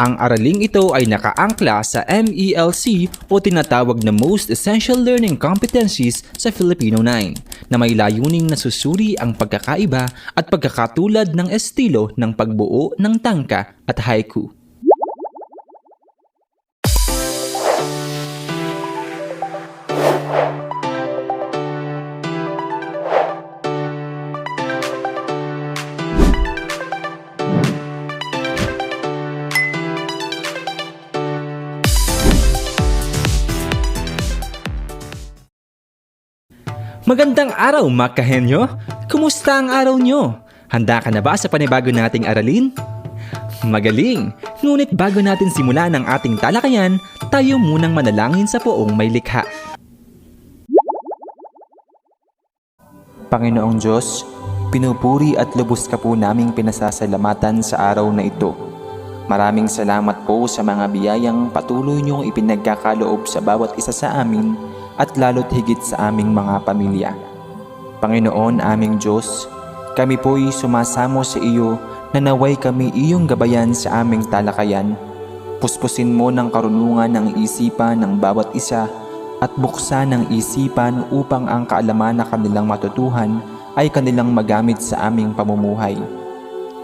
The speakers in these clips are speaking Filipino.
Ang araling ito ay nakaangkla sa MELC o tinatawag na Most Essential Learning Competencies sa Filipino 9 na may layuning nasusuri ang pagkakaiba at pagkakatulad ng estilo ng pagbuo ng tangka at haiku. Magandang araw, makahenyo! Kumusta ang araw nyo? Handa ka na ba sa panibago nating aralin? Magaling! Ngunit bago natin simulan ang ating talakayan, tayo munang manalangin sa poong may likha. Panginoong Diyos, pinupuri at lubos ka po naming pinasasalamatan sa araw na ito. Maraming salamat po sa mga biyayang patuloy niyong ipinagkakaloob sa bawat isa sa amin at lalo't higit sa aming mga pamilya. Panginoon aming Diyos, kami po'y sumasamo sa iyo na naway kami iyong gabayan sa aming talakayan. Puspusin mo ng karunungan ng isipan ng bawat isa at buksan ng isipan upang ang kaalaman na kanilang matutuhan ay kanilang magamit sa aming pamumuhay.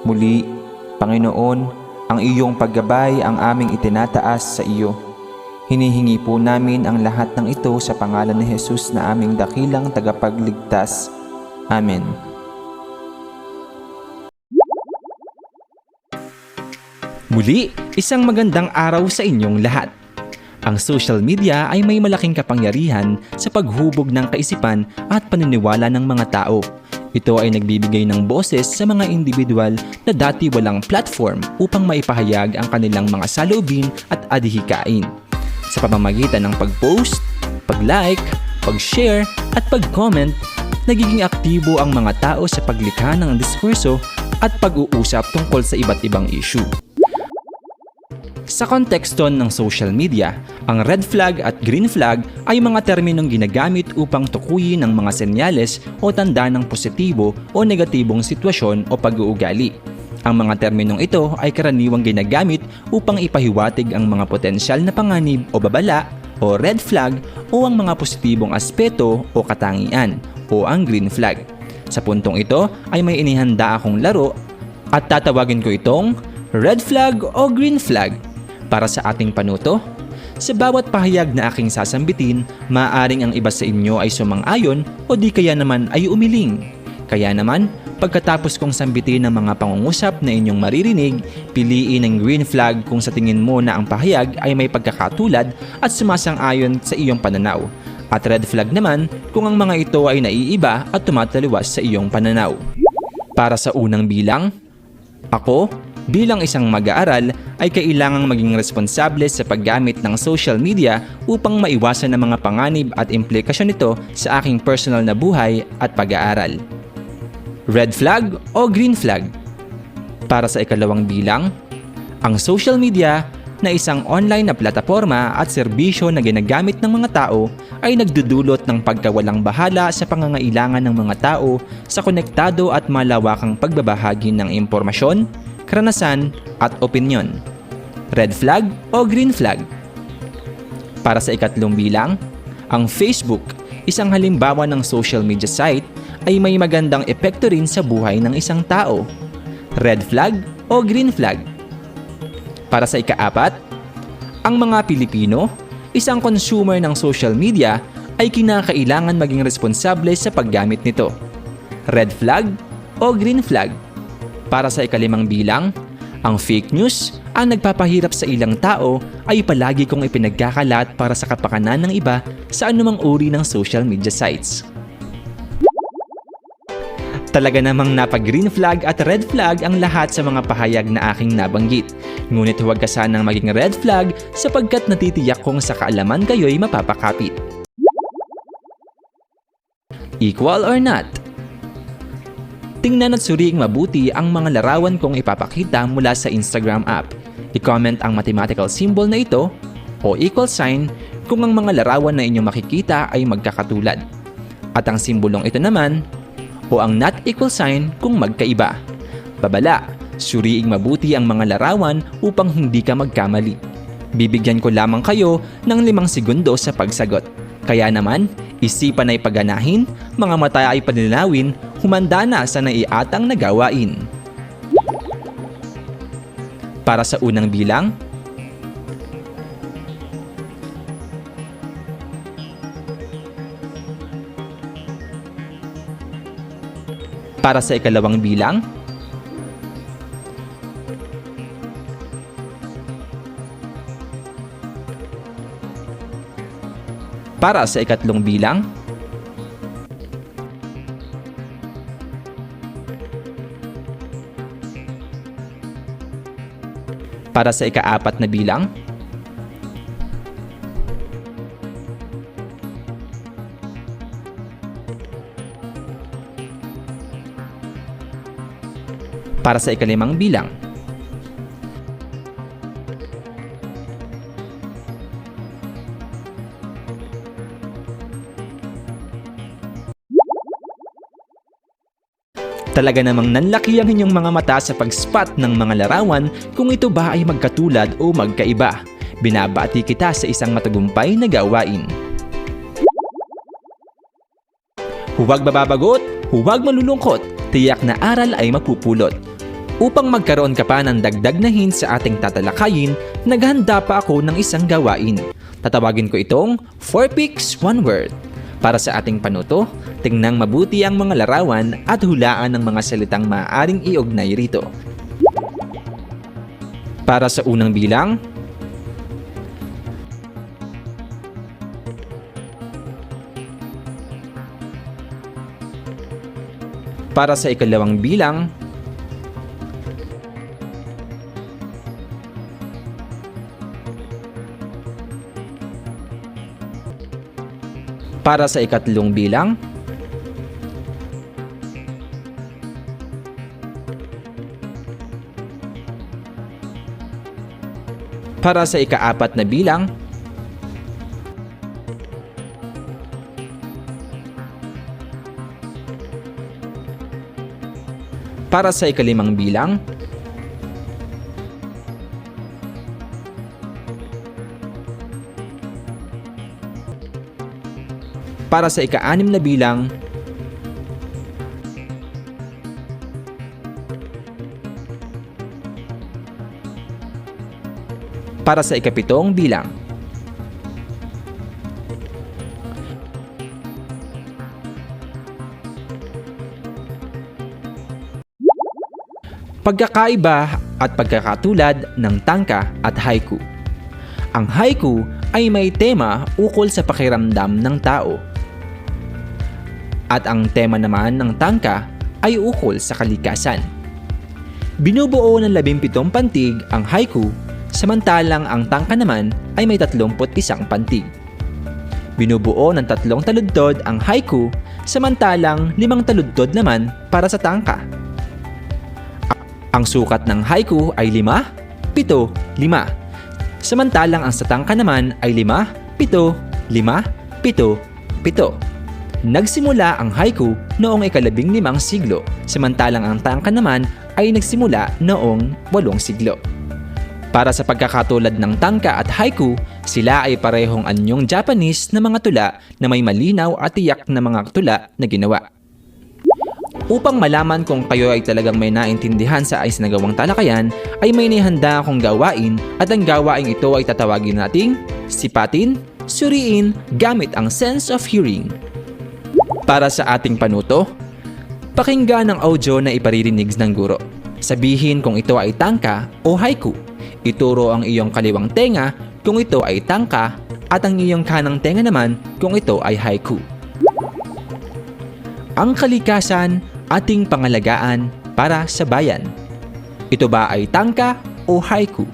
Muli, Panginoon, ang iyong paggabay ang aming itinataas sa iyo. Hinihingi po namin ang lahat ng ito sa pangalan ni Jesus na aming dakilang tagapagligtas. Amen. Muli, isang magandang araw sa inyong lahat. Ang social media ay may malaking kapangyarihan sa paghubog ng kaisipan at paniniwala ng mga tao. Ito ay nagbibigay ng boses sa mga individual na dati walang platform upang maipahayag ang kanilang mga saloobin at adhikain. Sa pamamagitan ng pag-post, pag-like, pag-share at pag-comment, nagiging aktibo ang mga tao sa paglikha ng diskurso at pag-uusap tungkol sa iba't ibang issue. Sa konteksto ng social media, ang red flag at green flag ay mga terminong ginagamit upang tukuyin ang mga senyales o tanda ng positibo o negatibong sitwasyon o pag-uugali. Ang mga terminong ito ay karaniwang ginagamit upang ipahiwatig ang mga potensyal na panganib o babala o red flag o ang mga positibong aspeto o katangian o ang green flag. Sa puntong ito ay may inihanda akong laro at tatawagin ko itong red flag o green flag para sa ating panuto. Sa bawat pahayag na aking sasambitin, maaring ang iba sa inyo ay sumang-ayon o di kaya naman ay umiling. Kaya naman, pagkatapos kong sambitin ang mga pangungusap na inyong maririnig, piliin ang green flag kung sa tingin mo na ang pahayag ay may pagkakatulad at sumasang-ayon sa iyong pananaw. At red flag naman kung ang mga ito ay naiiba at tumataliwas sa iyong pananaw. Para sa unang bilang, ako, bilang isang mag-aaral, ay kailangang maging responsable sa paggamit ng social media upang maiwasan ang mga panganib at implikasyon nito sa aking personal na buhay at pag-aaral. Red flag o green flag? Para sa ikalawang bilang, ang social media na isang online na plataforma at serbisyo na ginagamit ng mga tao ay nagdudulot ng pagkawalang bahala sa pangangailangan ng mga tao sa konektado at malawakang pagbabahagi ng impormasyon, karanasan at opinyon. Red flag o green flag? Para sa ikatlong bilang, ang Facebook, isang halimbawa ng social media site, ay may magandang epekto rin sa buhay ng isang tao. Red flag o green flag? Para sa ikaapat, ang mga Pilipino, isang consumer ng social media, ay kinakailangan maging responsable sa paggamit nito. Red flag o green flag? Para sa ikalimang bilang, ang fake news ang nagpapahirap sa ilang tao ay palagi kong ipinagkakalat para sa kapakanan ng iba sa anumang uri ng social media sites. Talaga namang napag-green flag at red flag ang lahat sa mga pahayag na aking nabanggit. Ngunit huwag ka sanang maging red flag sapagkat natitiyak kong sa kaalaman kayo'y mapapakapit. Equal or not? Tingnan at suriing mabuti ang mga larawan kong ipapakita mula sa Instagram app. I-comment ang mathematical symbol na ito o equal sign kung ang mga larawan na inyong makikita ay magkakatulad. At ang simbolong ito naman o ang not equal sign kung magkaiba. Babala, Suriing mabuti ang mga larawan upang hindi ka magkamali. Bibigyan ko lamang kayo ng limang segundo sa pagsagot. Kaya naman, isipan ay paganahin, mga mata ay paninawin, humanda na sa naiatang na gawain. Para sa unang bilang, para sa ikalawang bilang, para sa ikatlong bilang, para sa ikaapat na bilang, para sa ikalimang bilang, Talaga namang nanlaki ang inyong mga mata sa pag-spot ng mga larawan kung ito ba ay magkatulad o magkaiba. Binabati kita sa isang matagumpay na gawain. Huwag bababagot, huwag malulungkot, tiyak na aral ay mapupulot. Upang magkaroon ka pa ng dagdag na hint sa ating tatalakayin, naghanda pa ako ng isang gawain. Tatawagin ko itong 4 picks, 1 word. Para sa ating panuto, tingnang mabuti ang mga larawan at hulaan ng mga salitang maaaring iugnay rito. Para sa unang bilang, para sa ikalawang bilang, para sa ikatlong bilang, para sa ikaapat na bilang, para sa ikalimang bilang, para sa ika-anim na bilang, para sa ikapitong bilang. Pagkakaiba at pagkakatulad ng tangka at haiku. Ang haiku ay may tema ukol sa pakiramdam ng tao. At ang tema naman ng tangka ay ukol sa kalikasan. Binubuo ng 17 pantig ang haiku, samantalang ang tangka naman ay may 31 pantig. Binubuo ng tatlong taludtod ang haiku, samantalang limang taludtod naman para sa tangka. Ang sukat ng haiku ay 5, 7, 5. Samantalang ang sa tangka naman ay 5, 7, 5, 7, 7. Nagsimula ang haiku noong ikalabing limang siglo, samantalang ang tangka naman ay nagsimula noong walong siglo. Para sa pagkakatulad ng tangka at haiku, sila ay parehong anyong Japanese na mga tula na may malinaw at tiyak na mga tula na ginawa. Upang malaman kung kayo ay talagang may naintindihan sa ayos na gawang talakayan, ay may nihanda akong gawain at ang gawain ito ay tatawagin nating sipatin, suriin gamit ang sense of hearing. Para sa ating panuto, pakinggan ang audio na iparirinig ng guro. Sabihin kung ito ay tangka o haiku. Ituro ang iyong kaliwang tenga kung ito ay tangka at ang iyong kanang tenga naman kung ito ay haiku. Ang kalikasan ating pangalagaan para sa bayan. Ito ba ay tangka o haiku?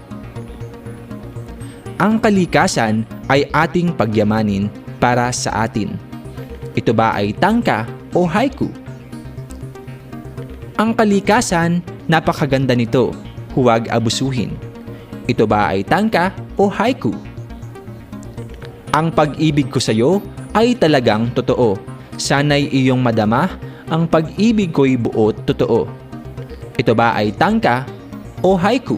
Ang kalikasan ay ating pagyamanin para sa atin. Ito ba ay tangka o haiku? Ang kalikasan, napakaganda nito. Huwag abusuhin. Ito ba ay tangka o haiku? Ang pag-ibig ko sa iyo ay talagang totoo. Sana'y iyong madama ang pag-ibig ko'y buot totoo. Ito ba ay tangka o haiku.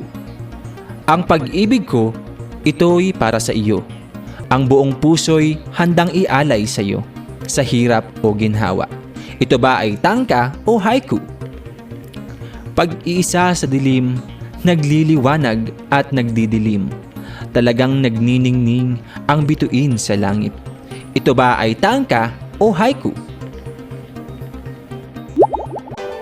Ang pag-ibig ko, ito'y para sa iyo. Ang buong puso'y handang ialay sa iyo, sa hirap o ginhawa. Ito ba ay tangka o haiku? Pag-iisa sa dilim, nagliliwanag at nagdidilim. Talagang nagniningning ang bituin sa langit. Ito ba ay tangka o haiku?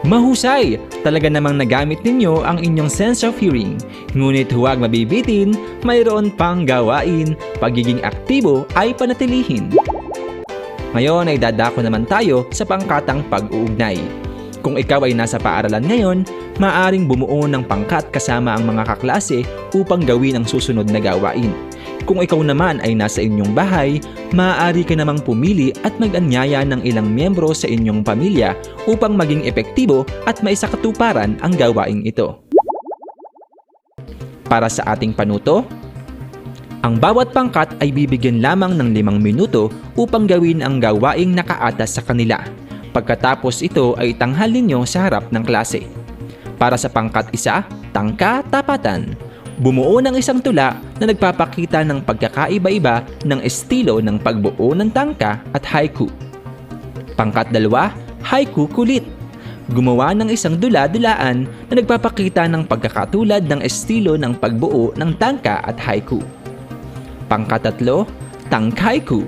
Mahusay! Talaga namang nagamit ninyo ang inyong sense of hearing. Ngunit huwag mabibitin, mayroon pang gawain, pagiging aktibo ay panatilihin. Ngayon ay dadako naman tayo sa pangkatang pag-uugnay. Kung ikaw ay nasa paaralan ngayon, maaring bumuo ng pangkat kasama ang mga kaklase upang gawin ang susunod na gawain. Kung ikaw naman ay nasa inyong bahay, maaari ka namang pumili at mag-anyaya ng ilang miyembro sa inyong pamilya upang maging epektibo at maisakatuparan ang gawaing ito. Para sa ating panuto, ang bawat pangkat ay bibigyan lamang ng limang minuto upang gawin ang gawaing nakaatas sa kanila. Pagkatapos ito ay tanghal ninyo sa harap ng klase. Para sa pangkat isa, tangka tapatan. Bumuo ng isang tula na nagpapakita ng pagkakaiba-iba ng estilo ng pagbuo ng tangka at haiku. Pangkat dalawa, haiku kulit. Gumawa ng isang dula-dulaan na nagpapakita ng pagkakatulad ng estilo ng pagbuo ng tangka at haiku. Pangkatatlo, tangkaiku.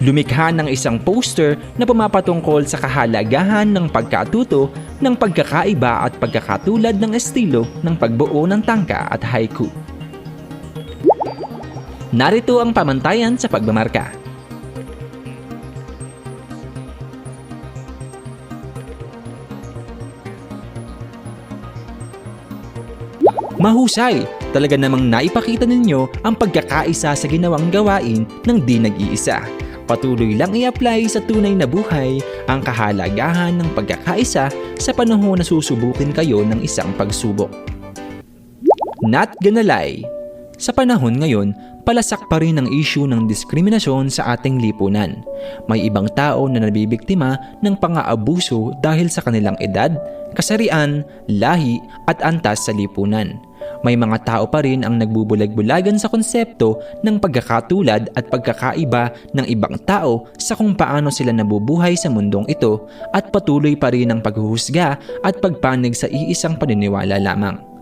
Lumikha ng isang poster na pumapatungkol sa kahalagahan ng pagkatuto ng pagkakaiba at pagkakatulad ng estilo ng pagbuo ng tangka at haiku. Narito ang pamantayan sa pagmamarka. Mahusay! Talaga namang naipakita ninyo ang pagkakaisa sa ginawang gawain ng di nag-iisa. Patuloy lang i-apply sa tunay na buhay ang kahalagahan ng pagkakaisa sa panahon na susubukin kayo ng isang pagsubok. Not gonna lie, sa panahon ngayon, palasak pa rin ang issue ng diskriminasyon sa ating lipunan. May ibang tao na nabibiktima ng pang-aabuso dahil sa kanilang edad, kasarian, lahi at antas sa lipunan. May mga tao pa rin ang nagbubulag-bulagan sa konsepto ng pagkakatulad at pagkakaiba ng ibang tao sa kung paano sila nabubuhay sa mundong ito at patuloy pa rin ang paghuhusga at pagpanig sa iisang paniniwala lamang.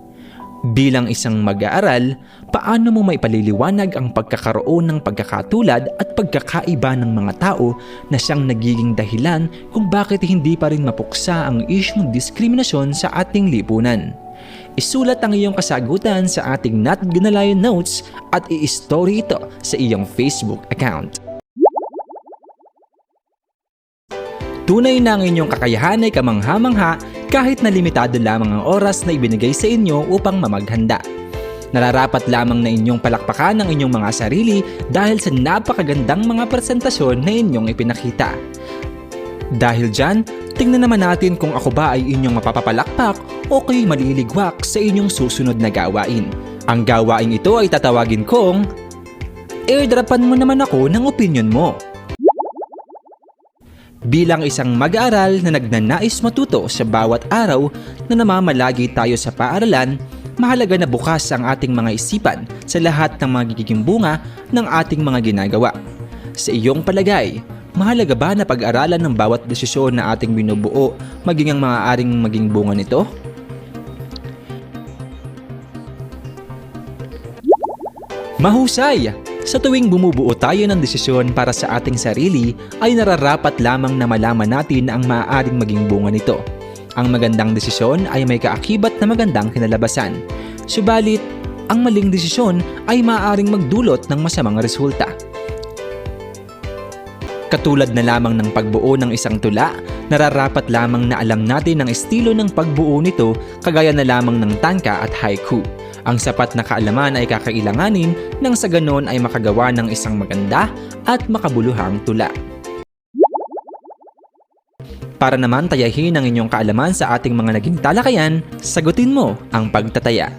Bilang isang mag-aaral, paano mo maipaliliwanag ang pagkakaroon ng pagkakatulad at pagkakaiba ng mga tao na siyang nagiging dahilan kung bakit hindi pa rin mapuksa ang isyong diskriminasyon sa ating lipunan? Isulat ang iyong kasagutan sa ating Not Lie Notes at i-story ito sa iyong Facebook account. Tunay na ang inyong kakayahan ay kamangha-mangha kahit na limitado lamang ang oras na ibinigay sa inyo upang mamaghanda. Nararapat lamang na inyong palakpakan ang inyong mga sarili dahil sa napakagandang mga presentasyon na inyong ipinakita. Dahil dyan, tingnan naman natin kung ako ba ay inyong mapapapalakpak o kayo'y maliligwak sa inyong susunod na gawain. Ang gawain ito ay tatawagin kong Airdropan mo naman ako ng opinion mo. Bilang isang mag-aaral na nagnanais matuto sa bawat araw na namamalagi tayo sa paaralan, mahalaga na bukas ang ating mga isipan sa lahat ng magiging bunga ng ating mga ginagawa. Sa iyong palagay, mahalaga ba na pag-aralan ng bawat desisyon na ating binubuo maging ang maaaring maging bunga nito? Mahusay! Sa tuwing bumubuo tayo ng desisyon para sa ating sarili, ay nararapat lamang na malaman natin ang maaaring maging bunga nito. Ang magandang desisyon ay may kaakibat na magandang kinalabasan. Subalit, ang maling desisyon ay maaaring magdulot ng masamang resulta. Katulad na lamang ng pagbuo ng isang tula, nararapat lamang na alam natin ang estilo ng pagbuo nito kagaya na lamang ng tangka at haiku. Ang sapat na kaalaman ay kakailanganin nang sa ganon ay makagawa ng isang maganda at makabuluhang tula. Para naman tayahin ang inyong kaalaman sa ating mga naging talakayan, sagutin mo ang pagtataya.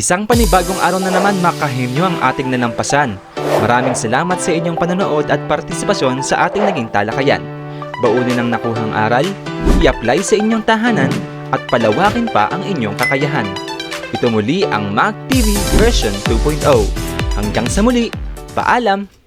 Isang panibagong araw na naman makahimyo ang ating nalampasan. Maraming salamat sa inyong panonood at partisipasyon sa ating naging talakayan. Baunin ang nakuhang aral, i-apply sa inyong tahanan, at palawakin pa ang inyong kakayahan. Ito muli ang Mag TV version 2.0. Hanggang sa muli, paalam!